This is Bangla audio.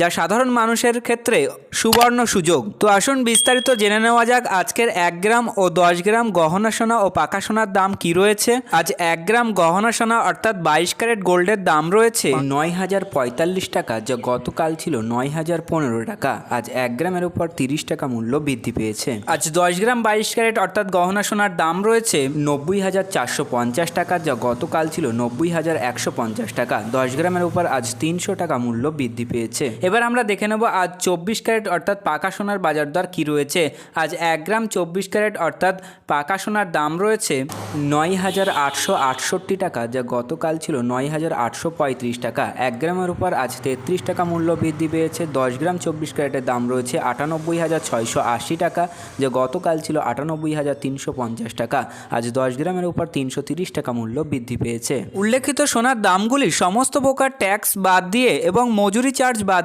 যা সাধারণ মানুষের ক্ষেত্রে সুবর্ণ সুযোগ। তো আসুন বিস্তারিত জেনে নেওয়া যাক আজকের এক গ্রাম ও দশ গ্রাম গহনা সোনা ও পাকা সোনার দাম কি রয়েছে। আজ এক গ্রাম গহনা সোনা অর্থাৎ বাইশ ক্যারেট গোল্ডের দাম রয়েছে নয় হাজার পঁয়তাল্লিশ টাকা, যা গতকাল ছিল নয় হাজার পনেরো টাকা। আজ এক গ্রামের উপর তিরিশ টাকা মূল্য বৃদ্ধি পেয়েছে। আজ দশ গ্রাম বাইশ ক্যারেট অর্থাৎ গহনা সোনার দাম রয়েছে নব্বই হাজার চারশো পঞ্চাশ টাকা, যা গতকাল ছিল নব্বই হাজার একশো পঞ্চাশ টাকা। দশ গ্রামের উপর আজ তিনশো টাকা মূল্য বৃদ্ধি পেয়েছে। এবার আমরা দেখে নেব আজ চব্বিশ ক্যারেট অর্থাৎ পাকা সোনার বাজার দর কী রয়েছে। আজ এক গ্রাম চব্বিশ ক্যারেট অর্থাৎ পাকা সোনার দাম রয়েছে নয় হাজার আটশো আটষট্টি টাকা, যা গতকাল ছিল নয় হাজার আটশো পঁয়ত্রিশ টাকা। এক গ্রামের উপর আজ তেত্রিশ টাকা মূল্য বৃদ্ধি পেয়েছে। দশ গ্রাম চব্বিশ ক্যারেটের দাম রয়েছে আটানব্বই হাজার ছয়শো আশি টাকা, যা গতকাল ছিল আটানব্বই হাজার তিনশো পঞ্চাশ টাকা। আজ দশ গ্রামের উপর তিনশো তিরিশ টাকা মূল্য বৃদ্ধি পেয়েছে। উল্লেখিত সোনার দামগুলি সমস্ত প্রকার ট্যাক্স বাদ দিয়ে এবং মজুরি চার্জ বাদ